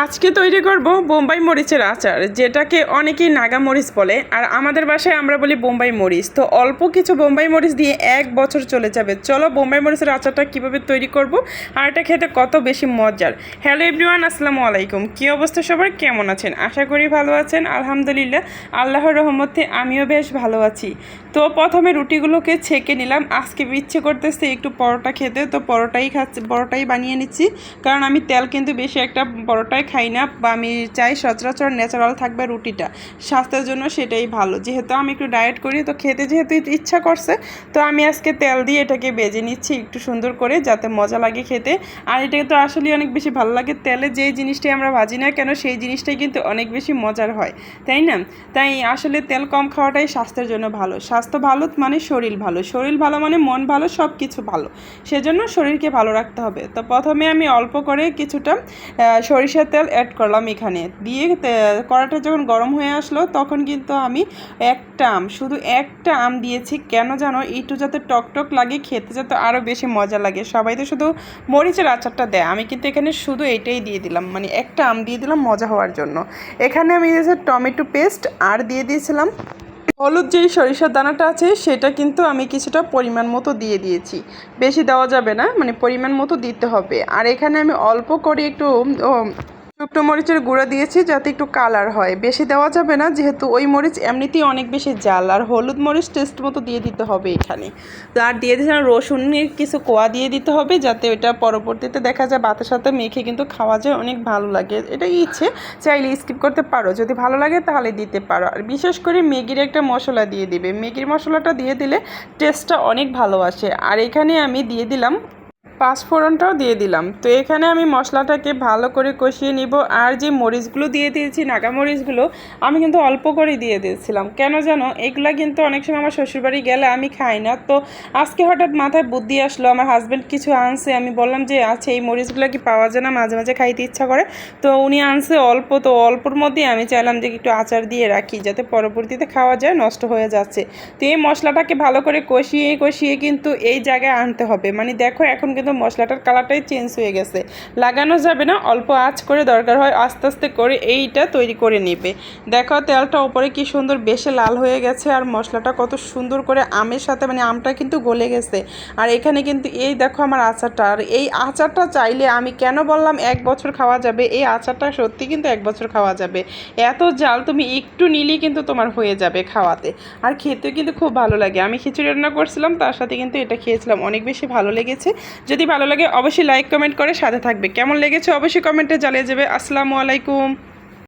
আজকে তৈরি করব বোম্বাই মরিচের আচার, যেটাকে অনেকেই নাগা মরিচ বলে। আর আমাদের বাসায় আমরা বলি বোম্বাই মরিচ। তো অল্প কিছু বোম্বাই মরিচ দিয়ে এক বছর চলে যাবে। চলো বোম্বাই মরিচের আচারটা কীভাবে তৈরি করব আর এটা খেতে কত বেশি মজার। হ্যালো এভরিওয়ান আসসালামু আলাইকুম। কী অবস্থা সবার? কেমন আছেন? আশা করি ভালো আছেন। আলহামদুলিল্লাহ, আল্লাহর রহমতে আমিও বেশ ভালো আছি। তো প্রথমে রুটিগুলোকে ছেঁকে নিলাম। আজকে ইচ্ছে করতেছে একটু পরোটা খেতে। তো পরোটাই খাচ্ছি, পরোটাই বানিয়ে নিচ্ছি। কারণ আমি তেল কিন্তু বেশি একটা পরোটায় খাই না বা আমি চাই সচরাচর ন্যাচারাল থাকবে রুটিটা। স্বাস্থ্যের জন্য সেটাই ভালো। যেহেতু আমি একটু ডায়েট করি, তো খেতে যেহেতু ইচ্ছা করছে, তো আমি আজকে তেল দিয়ে এটাকে বেজে নিচ্ছি একটু সুন্দর করে যাতে মজা লাগে খেতে। আর এটাকে তো আসলে অনেক বেশি ভালো লাগে। তেলে যেই জিনিসটাই আমরা ভাজি না কেন, সেই জিনিসটাই কিন্তু অনেক বেশি মজার হয়। তাই না? তাই আসলে তেল কম খাওয়াটাই স্বাস্থ্যের জন্য ভালো। স্বাস্থ্য ভালো মানে শরীর ভালো। শরীর ভালো মানে মন ভালো সব কিছু ভালো। সেজন্য শরীরকে ভালো রাখতে হবে। তো প্রথমে আমি অল্প করে কিছুটা সরিষার তেল অ্যাড করলাম এখানে। দিয়ে কড়াটা যখন গরম হয়ে আসলো, তখন কিন্তু আমি একটা আম, শুধু একটা আম দিয়েছি। কেন জানো? একটু যাতে টক টক লাগে, খেতে যাতে আরও বেশি মজা লাগে। সবাই তো শুধু মরিচের আচারটা দেয়। আমি কিন্তু এখানে শুধু এইটাই দিয়ে দিলাম। মানে একটা আম দিয়ে দিলাম মজা হওয়ার জন্য। এখানে আমি দিয়েছি টমেটো পেস্ট, আর দিয়ে দিয়েছিলাম হলুদ যেই সরিষার দানাটা আছে, সেটা কিন্তু আমি কিছুটা পরিমাণ মতো দিয়ে দিয়েছি। বেশি দেওয়া যাবে না মানে পরিমাণ মতো দিতে হবে। আর এখানে আমি অল্প করে একটু শুকনো মরিচের গুঁড়া দিয়েছি যাতে একটু কালার হয়। বেশি দেওয়া যাবে না, যেহেতু ওই মরিচ এমনিতেই অনেক বেশি জাল, আর হলুদ মরিচ টেস্ট মতো দিয়ে দিতে হবে এখানে। আর দিয়ে দিয়েছিলাম রসুনের কিছু কোয়া দিয়ে দিতে হবে, যাতে ওটা পরবর্তীতে দেখা যায় ভাতের সাথে মেখে কিন্তু খাওয়া যায়, অনেক ভালো লাগে। এটা ইচ্ছে, চাইলে স্কিপ করতে পারো। যদি ভালো লাগে তাহলে দিতে পারো। আর বিশেষ করে ম্যাগির একটা মশলা দিয়ে দিবে। ম্যাগির মশলাটা দিয়ে দিলে টেস্টটা অনেক ভালো আসে। আর এখানে আমি দিয়ে দিলাম পাঁচফোড়নটাও দিয়ে দিলাম। তো এখানে আমি মশলাটাকে ভালো করে কষিয়ে নিব আর যে মরিচগুলো দিয়ে দিয়েছি, নাগা মরিচগুলো, আমি কিন্তু অল্প করে দিয়ে দিয়েছিলাম। কেন জানো, এগুলা কিন্তু অনেক সময় আমার শ্বশুরবাড়ি গেলে আমি খাই না। তো আজকে হঠাৎ মাথায় বুদ্ধি আসলো, আমার হাজব্যান্ড কিছু আনছে, আমি বললাম যে আচ্ছা এই মরিচগুলো কি পাওয়া যায় না? মাঝে মাঝে খাইতে ইচ্ছা করে। তো উনি আনছে অল্প, তো অল্পর মধ্যেই আমি চাইলাম যে, একটু আচার দিয়ে রাখি, যাতে পরবর্তীতে খাওয়া যায়, নষ্ট হয়ে যাচ্ছে। তো এই মশলাটাকে ভালো করে কষিয়ে কষিয়ে কিন্তু এই জায়গায় আনতে হবে। মানে দেখো, এখন কিন্তু মশলাটার কালারটাই চেঞ্জ হয়ে গেছে। লাগানো যাবে না, অল্প আঁচ করে দরকার হয়, আস্তে আস্তে করে এইটা তৈরি করে নেবে। দেখো তেলটা ওপরে কি সুন্দর বেশি লাল হয়ে গেছে, আর মশলাটা কত সুন্দর করে আমের সাথে মানে আমটা কিন্তু গলে গেছে। আর এখানে কিন্তু এই দেখো আমার আচারটা, আর এই আচারটা চাইলে আমি কেন বললাম এক বছর খাওয়া যাবে? এই আচারটা সত্যি কিন্তু এক বছর খাওয়া যাবে। এত জাল তুমি একটু নিলেই কিন্তু তোমার হয়ে যাবে খাওয়াতে। আর খেতে কিন্তু খুব ভালো লাগে। আমি খিচুড়ি রান্না করছিলাম, তার সাথে কিন্তু এটা খেয়েছিলাম। অনেক বেশি ভালো লেগেছে। যদি ভালো লাগে অবশ্যই লাইক কমেন্ট করে সাথে থাকবে। কেমন লেগেছে অবশ্যই কমেন্টে জানিয়ে যাবে। আসসালামু আলাইকুম।